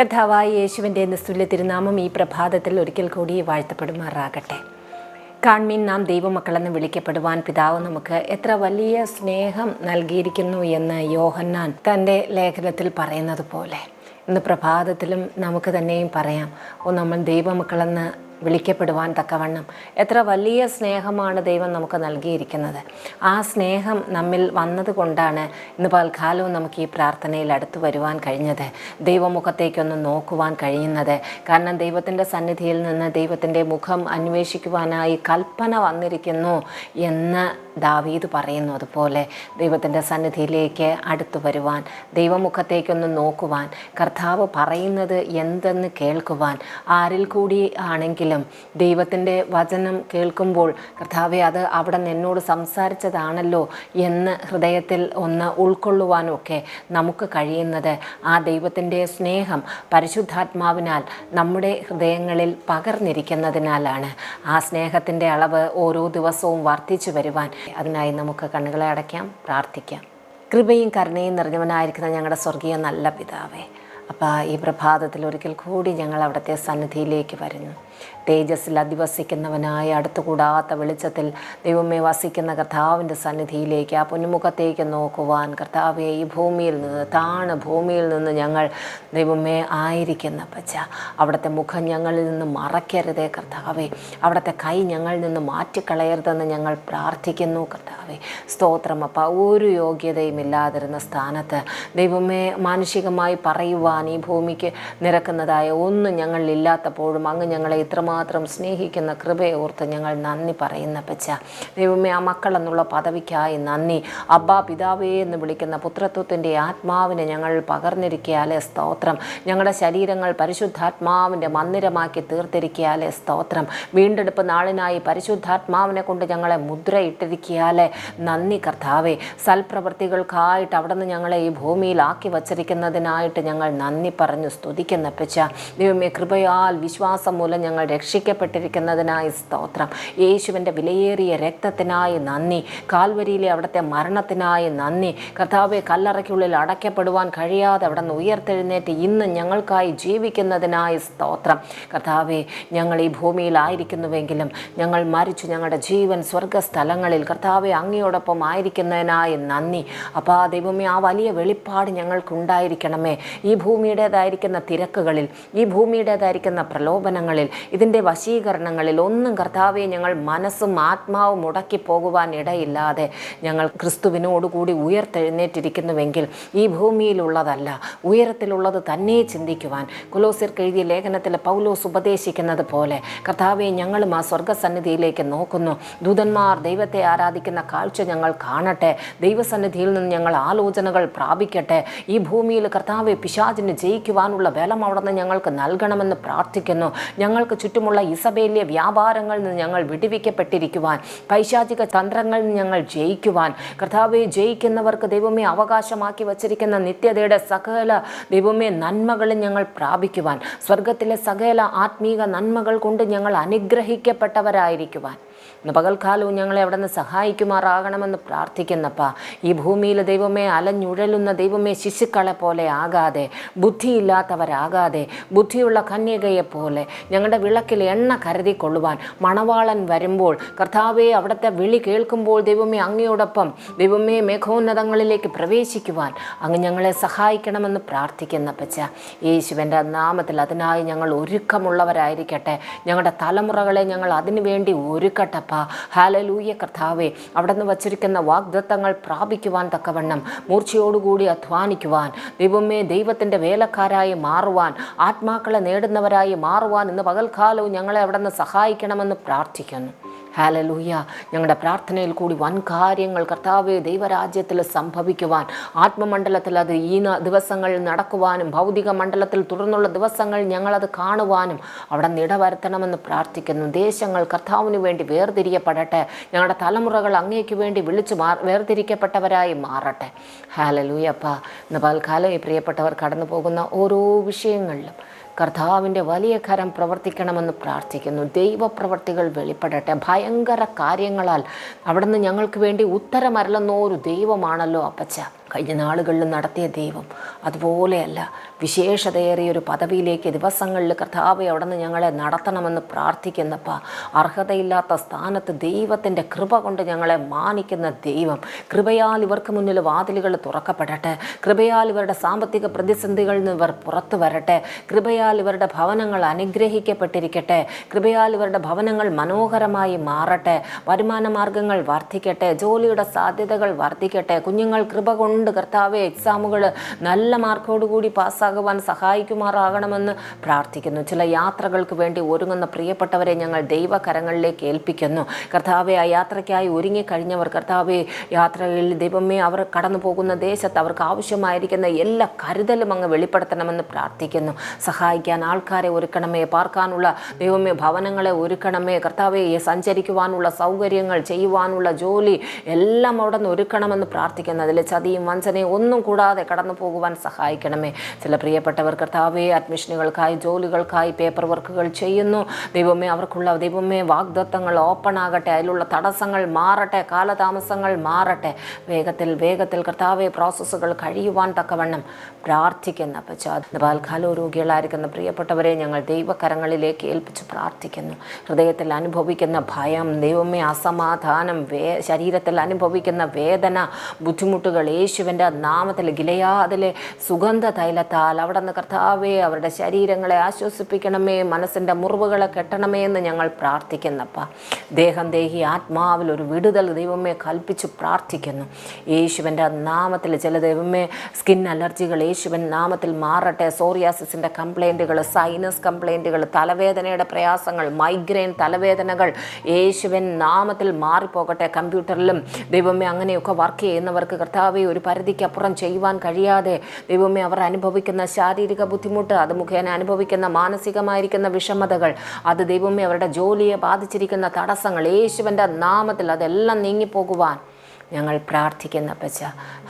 കഥാവായ യേശുവിന്റെ നിസ്തുല്യ തിരുനാമം ഈ പ്രഭാതത്തിൽ ഒരിക്കൽ കൂടി വാഴ്ത്തപ്പെടുമാറാകട്ടെ. കാൺമീൻ നാം ദൈവമക്കളെന്ന് വിളിക്കപ്പെടുവാൻ പിതാവ് നമുക്ക് എത്ര വലിയ സ്നേഹം നൽകിയിരിക്കുന്നു എന്ന് യോഹന്നാൻ തന്റെ ലേഖനത്തിൽ പറയുന്നത് പോലെ. ഇന്ന് പ്രഭാതത്തിലും നമുക്ക് തന്നെയും പറയാം ഓ നമ്മൾ ദൈവമക്കളെന്ന് വിളിക്കപ്പെടുവാൻ തക്കവണ്ണം. എത്ര വലിയ സ്നേഹമാണ് ദൈവം നമുക്ക് നൽകിയിരിക്കുന്നത്. ആ സ്നേഹം നമ്മിൽ വന്നതുകൊണ്ടാണ് ഇന്ന് പൽക്കാലവും നമുക്ക് ഈ പ്രാർത്ഥനയിൽ അടുത്തു വരുവാൻ കഴിഞ്ഞത്. ദൈവമുഖത്തേക്കൊന്ന് നോക്കുവാൻ കഴിയുന്നത്. കാരണം ദൈവത്തിന്റെ സന്നിധിയിൽ നിന്ന് ദൈവത്തിന്റെ മുഖം അന്വേഷിക്കുവാനായി കൽപ്പന വന്നിരിക്കുന്നു എന്ന് ദാവീദ് പറയുന്നു അതുപോലെ ദൈവത്തിന്റെ സന്നിധിയിലേക്ക് അടുത്തു വരുവാൻ ദൈവമുഖത്തേക്കൊന്ന് നോക്കുവാൻ കർത്താവ് പറയുന്നത് എന്തെന്ന് കേൾക്കുവാൻ ആരിൽ കൂടി ആണെങ്കിലും ദൈവത്തിന്റെ വചനം കേൾക്കുമ്പോൾ കർത്താവെ അത് അവിടെ എന്നോട് സംസാരിച്ചതാണല്ലോ എന്ന് ഹൃദയത്തിൽ ഒന്ന് ഉൾക്കൊള്ളുവാനൊക്കെ നമുക്ക് കഴിയുന്നത്. ആ ദൈവത്തിന്റെ സ്നേഹം പരിശുദ്ധാത്മാവിനാൽ നമ്മുടെ ഹൃദയങ്ങളിൽ പകർന്നിരിക്കുന്നതിനാലാണ്. ആ സ്നേഹത്തിന്റെ അളവ് ഓരോ ദിവസവും വർദ്ധിച്ചു വരുവാൻ അതിനായി നമുക്ക് കണ്ണുകളെ അടയ്ക്കാം പ്രാർത്ഥിക്കാം. കൃപയും കരുണയും നിറഞ്ഞവനായിരിക്കുന്ന ഞങ്ങളുടെ സ്വർഗീയ നല്ല പിതാവേ അപ്പോൾ ഈ പ്രഭാതത്തിൽ ഒരിക്കൽ കൂടി ഞങ്ങൾ അവിടുത്തെ സന്നിധിയിലേക്ക് വരുന്നു. തേജസ്സിൽ അധിവസിക്കുന്നവനായ അടുത്തുകൂടാത്ത വെളിച്ചത്തിൽ ദൈവമേ വസിക്കുന്ന കർത്താവിന്റെ സന്നിധിയിലേക്ക് ആ പൊന്നുമുഖത്തേക്ക് നോക്കുവാൻ കർത്താവെ ഈ ഭൂമിയിൽ നിന്ന് താണ് ഭൂമിയിൽ നിന്ന് ഞങ്ങൾ ദൈവമേ ആയിരിക്കുന്ന പച്ച. അവിടുത്തെ മുഖം ഞങ്ങളിൽ നിന്ന് മറയ്ക്കരുതേ കർത്താവെ. അവിടുത്തെ കൈ ഞങ്ങളിൽ നിന്ന് മാറ്റിക്കളയരുതെന്ന് ഞങ്ങൾ പ്രാർത്ഥിക്കുന്നു കർത്താവെ. സ്തോത്രം അപ്പം ഒരു യോഗ്യതയും ഇല്ലാതിരുന്ന സ്ഥാനത്ത് ദൈവമേ മാനുഷികമായി പറയുവാൻ ഈ ഭൂമിക്ക് നിരക്കുന്നതായ ഒന്നും ഞങ്ങളില്ലാത്തപ്പോഴും അങ്ങ് ഞങ്ങളെ ഇത്രമാത്രം സ്നേഹിക്കുന്ന കൃപയെ ഓർത്ത് ഞങ്ങൾ നന്ദി പറയുന്ന പച്ച ദൈവമേ ആ മക്കൾ എന്നുള്ള പദവിക്കായി നന്ദി. അബ്ബാ പിതാവേ എന്ന് വിളിക്കുന്ന പുത്രത്വത്തിന്റെ ആത്മാവിനെ ഞങ്ങൾ പകർന്നിരിക്കാലെ സ്തോത്രം. ഞങ്ങളുടെ ശരീരങ്ങൾ പരിശുദ്ധാത്മാവിന്റെ മന്ദിരമാക്കി തീർത്തിരിക്കാലെ സ്തോത്രം. വീണ്ടെടുപ്പ് നാളിനായി പരിശുദ്ധാത്മാവിനെ കൊണ്ട് ഞങ്ങളെ മുദ്രയിട്ടിരിക്കാലെ നന്ദി കർത്താവേ. സൽപ്രവൃത്തികൾക്കായിട്ട് അവിടെ നിന്ന് ഞങ്ങളെ ഈ ഭൂമിയിലാക്കി വച്ചിരിക്കുന്നതിനായിട്ട് ഞങ്ങൾ നന്ദി പറഞ്ഞു സ്തുതിക്കുന്ന പച്ച ദൈവമേ കൃപയാൽ വിശ്വാസം മൂലം ഞങ്ങൾ രക്ഷിക്കപ്പെട്ടിരിക്കുന്നതിനായി സ്തോത്രം. യേശുവിന്റെ വിലയേറിയ രക്തത്തിനായി നന്ദി. കാൽവരിയിലെ അവിടുത്തെ മരണത്തിനായി നന്ദി. കർത്താവെ കല്ലറയ്ക്കുള്ളിൽ അടയ്ക്കപ്പെടുവാൻ കഴിയാതെ അവിടെ നിന്ന് ഉയർത്തെഴുന്നേറ്റ് ഇന്ന് ഞങ്ങൾക്കായി ജീവിക്കുന്നതിനായി സ്തോത്രം. കർത്താവെ ഞങ്ങൾ ഈ ഭൂമിയിലായിരിക്കുന്നുവെങ്കിലും ഞങ്ങൾ മരിച്ചു ഞങ്ങളുടെ ജീവൻ സ്വർഗസ്ഥലങ്ങളിൽ കർത്താവെ അങ്ങയോടൊപ്പം ആയിരിക്കുന്നതിനായി നന്ദി. അപ്പോൾ ആ ദൈവമേ ആ വലിയ വെളിപ്പാട് ഞങ്ങൾക്കുണ്ടായിരിക്കണമേ. ഈ ഭൂമിയുടേതായിരിക്കുന്ന തിരക്കുകളിൽ ഈ ഭൂമിയുടേതായിരിക്കുന്ന പ്രലോഭനങ്ങളിൽ ഇതിന്റെ വശീകരണങ്ങളിൽ ഒന്നും കർത്താവെ ഞങ്ങൾ മനസ്സും ആത്മാവും മുടക്കി പോകുവാൻ ഇടയില്ലാതെ ഞങ്ങൾ ക്രിസ്തുവിനോടുകൂടി ഉയർത്തെഴുന്നേറ്റിരിക്കുന്നുവെങ്കിൽ ഈ ഭൂമിയിലുള്ളതല്ല ഉയരത്തിലുള്ളത് തന്നെ ചിന്തിക്കുവാൻ. കുലോസിർക്ക് എഴുതിയ ലേഖനത്തിൽ പൗലോസ് ഉപദേശിക്കുന്നത് പോലെ കർത്താവെ ഞങ്ങളും ആ സ്വർഗസന്നിധിയിലേക്ക് നോക്കുന്നു. ദൂതന്മാർ ദൈവത്തെ ആരാധിക്കുന്ന കാഴ്ച ഞങ്ങൾ കാണട്ടെ. ദൈവസന്നിധിയിൽ നിന്ന് ഞങ്ങൾ ആലോചനകൾ പ്രാപിക്കട്ടെ. ഈ ഭൂമിയിൽ കർത്താവെ പിശാചിന് ജയിക്കുവാനുള്ള ബലം അവിടെ നിന്ന് ഞങ്ങൾക്ക് നൽകണമെന്ന് പ്രാർത്ഥിക്കുന്നു. ഞങ്ങൾക്ക് ചുറ്റുമുള്ള ഇസബേലിയ വ്യാപാരങ്ങളിൽ നിന്ന് ഞങ്ങൾ വിടുവിക്കപ്പെട്ടിരിക്കുവാൻ പൈശാചിക തന്ത്രങ്ങളിൽ നിന്ന് ഞങ്ങൾ ജയിക്കുവാൻ കർത്താവെ ജയിക്കുന്നവർക്ക് ദൈവമേ അവകാശമാക്കി വച്ചിരിക്കുന്ന നിത്യതയുടെ സകല ദൈവമേ നന്മകളും ഞങ്ങൾ പ്രാപിക്കുവാൻ സ്വർഗത്തിലെ സകല ആത്മീക നന്മകൾ കൊണ്ട് ഞങ്ങൾ അനുഗ്രഹിക്കപ്പെട്ടവരായിരിക്കുവാൻ. ഇന്ന് പകൽക്കാലവും ഞങ്ങളെ അവിടെ നിന്ന് സഹായിക്കുമാറാകണമെന്ന് പ്രാർത്ഥിക്കുന്നപ്പ ഈ ഭൂമിയിൽ ദൈവമേ അലഞ്ഞുഴലുന്ന ദൈവമേ ശിശുക്കളെ പോലെ ആകാതെ ബുദ്ധിയില്ലാത്തവരാകാതെ ബുദ്ധിയുള്ള കന്യകയെ പോലെ ഞങ്ങളുടെ വിളക്കിൽ എണ്ണ കരുതിക്കൊള്ളുവാൻ മണവാളൻ വരുമ്പോൾ കർത്താവെ അവിടുത്തെ വിളി കേൾക്കുമ്പോൾ ദൈവമേ അങ്ങയോടൊപ്പം ദൈവമേ മേഘോന്നതങ്ങളിലേക്ക് പ്രവേശിക്കുവാൻ അങ്ങ് ഞങ്ങളെ സഹായിക്കണമെന്ന് പ്രാർത്ഥിക്കുന്ന പച്ച യേശുവിന്റെ നാമത്തിൽ അതിനായി ഞങ്ങൾ ഒരുക്കമുള്ളവരായിരിക്കട്ടെ ഞങ്ങളുടെ തലമുറകളെ ഞങ്ങൾ അതിനു വേണ്ടി ഒരുക്കട്ടപ്പ ഹാലലൂയ കർത്താവെ അവിടെ നിന്ന് വച്ചിരിക്കുന്ന വാഗ്ദത്തങ്ങൾ പ്രാപിക്കുവാൻ തക്കവണ്ണം മൂർച്ചയോടുകൂടി അധ്വാനിക്കുവാൻ ദൈവമേ ദൈവത്തിന്റെ വേലക്കാരായി മാറുവാൻ ആത്മാക്കളെ നേടുന്നവരായി മാറുവാൻ ഇന്ന് പകൽക്കാലവും ഞങ്ങളെ അവിടെ നിന്ന് സഹായിക്കണമെന്ന് പ്രാർത്ഥിക്കുന്നു. ഹാലലൂയ. ഞങ്ങളുടെ പ്രാർത്ഥനയിൽ കൂടി വൻ കാര്യങ്ങൾ കർത്താവ് ദൈവരാജ്യത്തിൽ സംഭവിക്കുവാൻ ആത്മമണ്ഡലത്തിൽ അത് ഈ ദിവസങ്ങൾ നടക്കുവാനും ഭൗതിക മണ്ഡലത്തിൽ തുടർന്നുള്ള ദിവസങ്ങൾ ഞങ്ങളത് കാണുവാനും അവിടെ നിടവരുത്തണമെന്ന് പ്രാർത്ഥിക്കുന്നു. ദേശങ്ങൾ കർത്താവിന് വേണ്ടി വേർതിരിയപ്പെടട്ടെ. ഞങ്ങളുടെ തലമുറകൾ അങ്ങേക്ക് വേണ്ടി വിളിച്ചു മാ വേർതിരിക്കപ്പെട്ടവരായി മാറട്ടെ. ഹാലലൂയപ്പ ഇന്ന് പൽക്കാലം ഈ പ്രിയപ്പെട്ടവർ കടന്നു പോകുന്ന ഓരോ വിഷയങ്ങളിലും കർത്താവിന്റെ വലിയ കരം പ്രവർത്തിക്കണമെന്ന് പ്രാർത്ഥിക്കുന്നു. ദൈവപ്രവർത്തികൾ വെളിപ്പെടട്ടെ. ഭയങ്കര കാര്യങ്ങളാൽ അവിടുന്ന് ഞങ്ങൾക്ക് വേണ്ടി ഉത്തരമരളുന്ന ഒരു ദൈവമാണല്ലോ അപ്പച്ച കഴിഞ്ഞ നാളുകളിൽ നടത്തിയ ദൈവം. അതുപോലെയല്ല വിശേഷതയേറിയ ഒരു പദവിയിലേക്ക് ദിവസങ്ങളിൽ കർത്താവ് അവിടെ നിന്ന് ഞങ്ങളെ നടത്തണമെന്ന് പ്രാർത്ഥിക്കുന്നപ്പ അർഹതയില്ലാത്ത സ്ഥാനത്ത് ദൈവത്തിന്റെ കൃപ കൊണ്ട് ഞങ്ങളെ മാനിക്കുന്ന ദൈവം. കൃപയാൽ ഇവർക്ക് മുന്നിൽ വാതിലുകൾ തുറക്കപ്പെടട്ടെ. കൃപയാൽ ഇവരുടെ സാമ്പത്തിക പ്രതിസന്ധികളിൽ നിന്ന് ഇവർ പുറത്തു വരട്ടെ. കൃപയാൽ ഇവരുടെ ഭവനങ്ങൾ അനുഗ്രഹിക്കപ്പെട്ടിരിക്കട്ടെ. കൃപയാൽ ഇവരുടെ ഭവനങ്ങൾ മനോഹരമായി മാറട്ടെ. വരുമാന മാർഗങ്ങൾ വർദ്ധിക്കട്ടെ. ജോലിയുടെ സാധ്യതകൾ വർദ്ധിക്കട്ടെ. കുഞ്ഞുങ്ങൾ കൃപ കൊണ്ട് കർത്താവെ എക്സാമുകൾ നല്ല മാർക്കോടുകൂടി പാസ്സാകുവാൻ സഹായിക്കുമാറാകണമെന്ന് പ്രാർത്ഥിക്കുന്നു. ചില യാത്രകൾക്ക് വേണ്ടി ഒരുങ്ങുന്ന പ്രിയപ്പെട്ടവരെ ഞങ്ങൾ ദൈവകരങ്ങളിലേക്ക് ഏൽപ്പിക്കുന്നു. കർത്താവെ ആ യാത്രയ്ക്കായി ഒരുങ്ങിക്കഴിഞ്ഞവർ കർത്താവെ യാത്രയിൽ ദൈവമേ അവർ കടന്നു പോകുന്ന ദേശത്ത് അവർക്ക് ആവശ്യമായിരിക്കുന്ന എല്ലാ കരുതലും അങ്ങ് വെളിപ്പെടുത്തണമെന്ന് പ്രാർത്ഥിക്കുന്നു. സഹായിക്കാൻ ആൾക്കാരെ ഒരുക്കണമേ പാർക്കാനുള്ള ദൈവമേ ഭവനങ്ങളെ ഒരുക്കണമേ. കർത്താവെ സഞ്ചരിക്കുവാനുള്ള സൗകര്യങ്ങൾ ചെയ്യുവാനുള്ള ജോലി എല്ലാം അവിടെ നിന്ന് ഒരുക്കണമെന്ന് പ്രാർത്ഥിക്കുന്നു. അതിൽ ചതിയും വഞ്ചനയും ഒന്നും കൂടാതെ കടന്നു പോകുവാൻ സഹായിക്കണമേ. ചില പ്രിയപ്പെട്ടവർ കർത്താവെ അഡ്മിഷനുകൾക്കായി ജോലികൾക്കായി പേപ്പർ വർക്കുകൾ ചെയ്യുന്നു. ദൈവമേ അവർക്കുള്ള ദൈവമേ വാഗ്ദത്തങ്ങൾ ഓപ്പൺ ആകട്ടെ. അതിലുള്ള തടസ്സങ്ങൾ മാറട്ടെ. കാലതാമസങ്ങൾ മാറട്ടെ. വേഗത്തിൽ വേഗത്തിൽ കർത്താവെ പ്രോസസ്സുകൾ കഴിയുവാൻ തക്കവണ്ണം പ്രാർത്ഥിക്കുന്ന പശ്ചാത്തലകാലോ രോഗികളായിരിക്കുന്ന പ്രിയപ്പെട്ടവരെ ഞങ്ങൾ ദൈവകരങ്ങളിലേക്ക് ഏൽപ്പിച്ച് പ്രാർത്ഥിക്കുന്നു. ഹൃദയത്തിൽ അനുഭവിക്കുന്ന ഭയം ദൈവമേ അസമാധാനം വേ ശരീരത്തിൽ അനുഭവിക്കുന്ന വേദന ബുദ്ധിമുട്ടുകൾ യേശുവിന്റെ നാമത്തിൽ ഗിലയാതിലെ സുഗന്ധ തൈലത്താൽ അവിടെ നിന്ന് കർത്താവെ അവരുടെ ശരീരങ്ങളെ ആശ്വസിപ്പിക്കണമേ മനസ്സിന്റെ മുറിവുകളെ കെട്ടണമേ എന്ന് ഞങ്ങൾ പ്രാർത്ഥിക്കുന്നപ്പ. ദേഹം ദേഹി ആത്മാവിൽ ഒരു വിടുതൽ ദൈവമേ കൽപ്പിച്ച് പ്രാർത്ഥിക്കുന്നു. യേശുവിന്റെ നാമത്തിൽ ചില ദൈവമേ സ്കിൻ അലർജികൾ യേശുവൻ നാമത്തിൽ മാറട്ടെ. സോറിയാസിന്റെ കംപ്ലൈന്റുകൾ സൈനസ് കംപ്ലൈന്റുകൾ തലവേദനയുടെ പ്രയാസങ്ങൾ മൈഗ്രെയിൻ തലവേദനകൾ യേശുവൻ നാമത്തിൽ മാറിപ്പോകട്ടെ. കമ്പ്യൂട്ടറിലും ദൈവമേ അങ്ങനെയൊക്കെ വർക്ക് ചെയ്യുന്നവർക്ക് കർത്താവെ ഒരു പരിധിക്കപ്പുറം ചെയ്യുവാൻ കഴിയാതെ ദൈവമേ അവർ അനുഭവിക്കുന്ന ശാരീരിക ബുദ്ധിമുട്ട് അത് മുഖേന അനുഭവിക്കുന്ന മാനസികമായിരിക്കുന്ന വിഷമതകൾ അത് ദൈവമേ അവരുടെ ജോലിയെ ബാധിച്ചിരിക്കുന്ന തടസ്സങ്ങൾ യേശുവിന്റെ നാമത്തിൽ അതെല്ലാം നീങ്ങിപ്പോകുവാൻ ഞങ്ങൾ പ്രാർത്ഥിക്കുന്ന പച്ച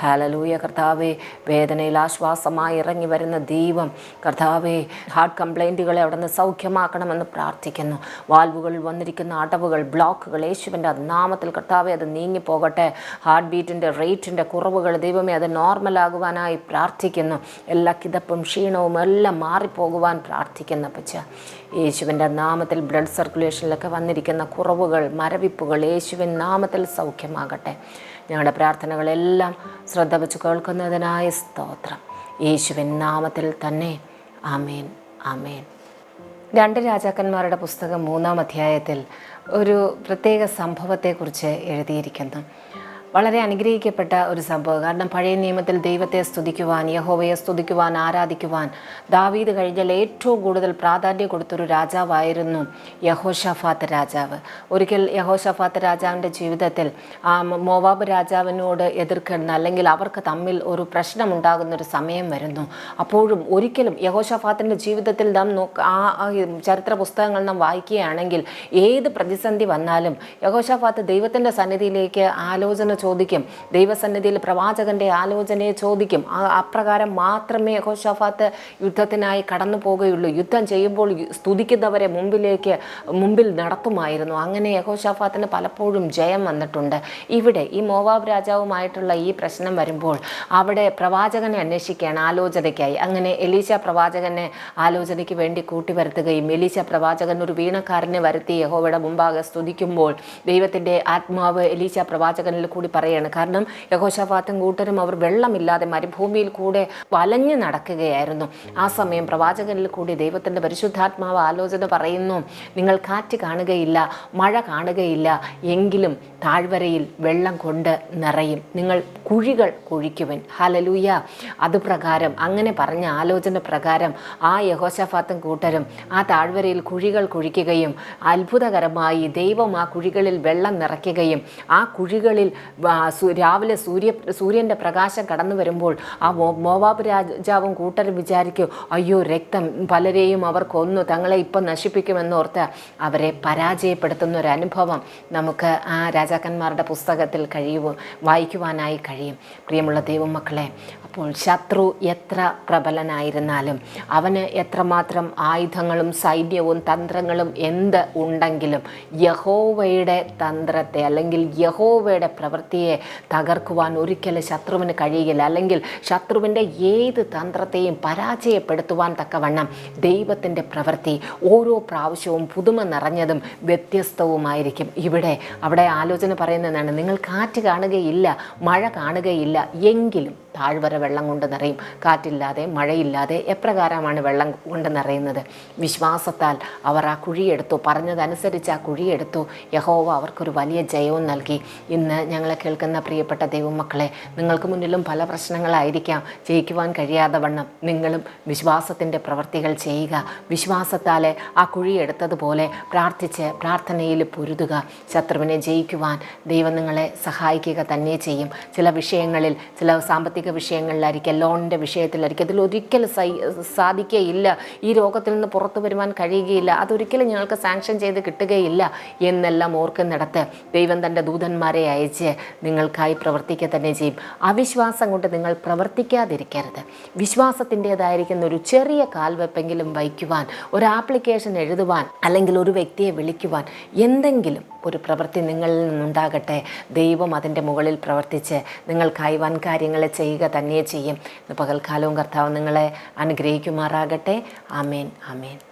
ഹാലലൂയ കർത്താവെ വേദനയിൽ ആശ്വാസമായി ഇറങ്ങി വരുന്ന ദൈവം കർത്താവേ ഹാർട്ട് കംപ്ലൈന്റുകളെ അവിടെ നിന്ന് സൗഖ്യമാക്കണമെന്ന് പ്രാർത്ഥിക്കുന്നു. വാൽവുകളിൽ വന്നിരിക്കുന്ന അടവുകൾ ബ്ലോക്കുകൾ യേശുവിന്റെ നാമത്തിൽ കർത്താവെ അത് നീങ്ങിപ്പോകട്ടെ. ഹാർട്ട് ബീറ്റിന്റെ റേറ്റിന്റെ കുറവുകൾ ദൈവമേ അത് നോർമലാകുവാനായി പ്രാർത്ഥിക്കുന്നു. എല്ലാ കിതപ്പും ക്ഷീണവും എല്ലാം മാറിപ്പോകുവാൻ പ്രാർത്ഥിക്കുന്ന പച്ച യേശുവിന്റെ നാമത്തിൽ ബ്ലഡ് സർക്കുലേഷനിലൊക്കെ വന്നിരിക്കുന്ന കുറവുകൾ മരവിപ്പുകൾ യേശുവിൻ നാമത്തിൽ സൗഖ്യമാകട്ടെ. ഞങ്ങളുടെ പ്രാർത്ഥനകളെല്ലാം ശ്രദ്ധ വെച്ച് കേൾക്കുന്നതിനായ സ്തോത്രം. യേശുവിൻ നാമത്തിൽ തന്നെ. ആമേൻ. ആമേൻ. രണ്ട് രാജാക്കന്മാരുടെ പുസ്തകം മൂന്നാം അധ്യായത്തിൽ ഒരു പ്രത്യേക സംഭവത്തെക്കുറിച്ച് എഴുതിയിരിക്കുന്നു. വളരെ അനുഗ്രഹിക്കപ്പെട്ട ഒരു സംഭവം. കാരണം പഴയ നിയമത്തിൽ ദൈവത്തെ സ്തുതിക്കുവാൻ യഹോവയെ സ്തുതിക്കുവാൻ ആരാധിക്കുവാൻ ദാവീദ് കഴിഞ്ഞാൽ ഏറ്റവും കൂടുതൽ പ്രാധാന്യം കൊടുത്തൊരു രാജാവായിരുന്നു യഹോഷഫാത്ത് രാജാവ്. ഒരിക്കൽ യഹോഷഫാത്ത് രാജാവിന്റെ ജീവിതത്തിൽ ആ മോവാബ് രാജാവിനോട് എതിർക്കുന്ന അല്ലെങ്കിൽ അവർക്ക് തമ്മിൽ ഒരു പ്രശ്നമുണ്ടാകുന്ന ഒരു സമയം വരുന്നു. അപ്പോഴും ഒരിക്കലും യഹോഷഫാത്തിന്റെ ജീവിതത്തിൽ നാം ആ ചരിത്ര പുസ്തകങ്ങൾ നാം വായിക്കുകയാണെങ്കിൽ ഏത് പ്രതിസന്ധി വന്നാലും യഹോഷഫാത്ത് ദൈവത്തിന്റെ സന്നിധിയിലേക്ക് ആലോചന ചോദിക്കും. ദൈവസന്നിധിയിൽ പ്രവാചകന്റെ ആലോചനയെ ചോദിക്കും. അപ്രകാരം മാത്രമേ യഹോഷഫാത്ത് യുദ്ധത്തിനായി കടന്നു പോകുകയുള്ളൂ. യുദ്ധം ചെയ്യുമ്പോൾ സ്തുതിക്കുന്നവരെ മുമ്പിലേക്ക് മുമ്പിൽ നടത്തുമായിരുന്നു. അങ്ങനെ യഹോഷഫാത്തിന് പലപ്പോഴും ജയം വന്നിട്ടുണ്ട്. ഇവിടെ ഈ മോവാബ് രാജാവുമായിട്ടുള്ള ഈ പ്രശ്നം വരുമ്പോൾ അവിടെ പ്രവാചകനെ അന്വേഷിക്കുകയാണ് ആലോചനയ്ക്കായി. അങ്ങനെ എലീശ പ്രവാചകനെ ആലോചനയ്ക്ക് വേണ്ടി കൂട്ടി വരുത്തുകയും എലീശ പ്രവാചകൻ ഒരു വീണക്കാരനെ വരുത്തി യഹോവയുടെ മുമ്പാകെ സ്തുതിക്കുമ്പോൾ ദൈവത്തിന്റെ ആത്മാവ് എലീശ പ്രവാചകനിൽ കൂടി പറയാണ്. കാരണം യഹോഷഫാത്തും കൂട്ടരും അവർ വെള്ളമില്ലാതെ മരുഭൂമിയിൽ കൂടെ വലഞ്ഞു നടക്കുകയായിരുന്നു. ആ സമയം പ്രവാചകനിൽ കൂടി ദൈവത്തിന്റെ പരിശുദ്ധാത്മാവ് ആലോചന പറയുന്നു നിങ്ങൾ കാറ്റ് കാണുകയില്ല മഴ കാണുകയില്ല എങ്കിലും താഴ്വരയിൽ വെള്ളം കൊണ്ട് നിറയും. നിങ്ങൾ കുഴികൾ കുഴിക്കുവൻ. ഹലലൂയ അതുപ്രകാരം അങ്ങനെ പറഞ്ഞ ആലോചന പ്രകാരം ആ യഹോഷഫാത്തും കൂട്ടരും ആ താഴ്വരയിൽ കുഴികൾ കുഴിക്കുകയും അത്ഭുതകരമായി ദൈവം ആ കുഴികളിൽ വെള്ളം നിറയ്ക്കുകയും ആ കുഴികളിൽ രാവിലെ സൂര്യ സൂര്യന്റെ പ്രകാശം കടന്നു വരുമ്പോൾ ആ മോവാബ് രാജാവും കൂട്ടരും വിചാരിക്കും അയ്യോ രക്തം പലരെയും അവർ കൊന്നു തങ്ങളെ ഇപ്പം നശിപ്പിക്കുമെന്നോർത്ത് അവരെ പരാജയപ്പെടുത്തുന്ന ഒരു അനുഭവം നമുക്ക് ആ രാജാക്കന്മാരുടെ പുസ്തകത്തിൽ കഴിയുമോ വായിക്കുവാനായി കഴിയും. പ്രിയമുള്ള ദൈവമക്കളെ അപ്പോൾ ശത്രു എത്ര പ്രബലനായിരുന്നാലും അവന് എത്രമാത്രം ആയുധങ്ങളും സൈന്യവും തന്ത്രങ്ങളും എന്ത് ഉണ്ടെങ്കിലും യഹോവയുടെ തന്ത്രത്തെ അല്ലെങ്കിൽ യഹോവയുടെ പ്രവൃത്തിയെ തകർക്കുവാൻ ഒരിക്കലും ശത്രുവിന് കഴിയില്ല അല്ലെങ്കിൽ ശത്രുവിന്റെ ഏത് തന്ത്രത്തെയും പരാജയപ്പെടുത്തുവാൻ തക്കവണ്ണം ദൈവത്തിന്റെ പ്രവൃത്തി ഓരോ പ്രാവശ്യവും പുതുമ നിറഞ്ഞതും വ്യത്യസ്തവുമായിരിക്കും. ഇവിടെ അവിടെ ആലോചന പറയുന്നതാണ് നിങ്ങൾ കാറ്റ് കാണുകയില്ല മഴ കാണുകയില്ല എങ്കിലും താഴ്വര വെള്ളം കൊണ്ട് നിറയും. കാറ്റില്ലാതെ മഴയില്ലാതെ എപ്രകാരമാണ് വെള്ളം കൊണ്ട് നിറയുന്നത്? വിശ്വാസത്താൽ അവർ ആ കുഴിയെടുത്തു പറഞ്ഞതനുസരിച്ച് ആ കുഴിയെടുത്തു യഹോവ അവർക്കൊരു വലിയ ജയവും നൽകി. ഇന്ന് ഞങ്ങളെ കേൾക്കുന്ന പ്രിയപ്പെട്ട ദൈവമക്കളെ നിങ്ങൾക്ക് മുന്നിലും പല പ്രശ്നങ്ങളായിരിക്കാം. ജയിക്കുവാൻ കഴിയാതെ വണ്ണം നിങ്ങളും വിശ്വാസത്തിന്റെ പ്രവൃത്തികൾ ചെയ്യുക. വിശ്വാസത്താലെ ആ കുഴിയെടുത്തതുപോലെ പ്രാർത്ഥിച്ച് പ്രാർത്ഥനയിൽ പൊരുതുക. ശത്രുവിനെ ജയിക്കുവാൻ ദൈവം നിങ്ങളെ സഹായിക്കുക തന്നെ ചെയ്യും. ചില വിഷയങ്ങളിൽ ചില സാമ്പത്തിക വിഷയങ്ങളിലായിരിക്കും ലോണിന്റെ വിഷയത്തിലായിരിക്കും. സൈ സാധിക്കുകയില്ല ഈ രോഗത്തിൽ നിന്ന് പുറത്തു വരുവാൻ കഴിയുകയില്ല. അതൊരിക്കലും ഞങ്ങൾക്ക് സാങ്ഷൻ ചെയ്ത് കിട്ടുകയില്ല എന്നെല്ലാം ഓർക്കുന്നിടത്ത് ദൈവം തന്റെ ദൂതന്മാരെ അയച്ച് നിങ്ങൾക്കായി പ്രവർത്തിക്കുക തന്നെ ചെയ്യും. അവിശ്വാസം കൊണ്ട് നിങ്ങൾ പ്രവർത്തിക്കാതിരിക്കരുത്. വിശ്വാസത്തിന്റെതായിരിക്കുന്ന ഒരു ചെറിയ കാൽവെപ്പെങ്കിലും വയ്ക്കുവാൻ ഒരു ആപ്ലിക്കേഷൻ എഴുതുവാൻ അല്ലെങ്കിൽ ഒരു വ്യക്തിയെ വിളിക്കുവാൻ എന്തെങ്കിലും ഒരു പ്രവൃത്തി നിങ്ങളിൽ നിന്നുണ്ടാകട്ടെ. ദൈവം അതിന്റെ മുകളിൽ പ്രവർത്തിച്ച് നിങ്ങൾക്കായി വൻ കാര്യങ്ങളെ ചെയ്യുക തന്നെ ചെയ്യും. പകൽക്കാലവും കർത്താവ് നിങ്ങളെ അനുഗ്രഹിക്കുമാറാകട്ടെ. ആമേൻ ആമേൻ.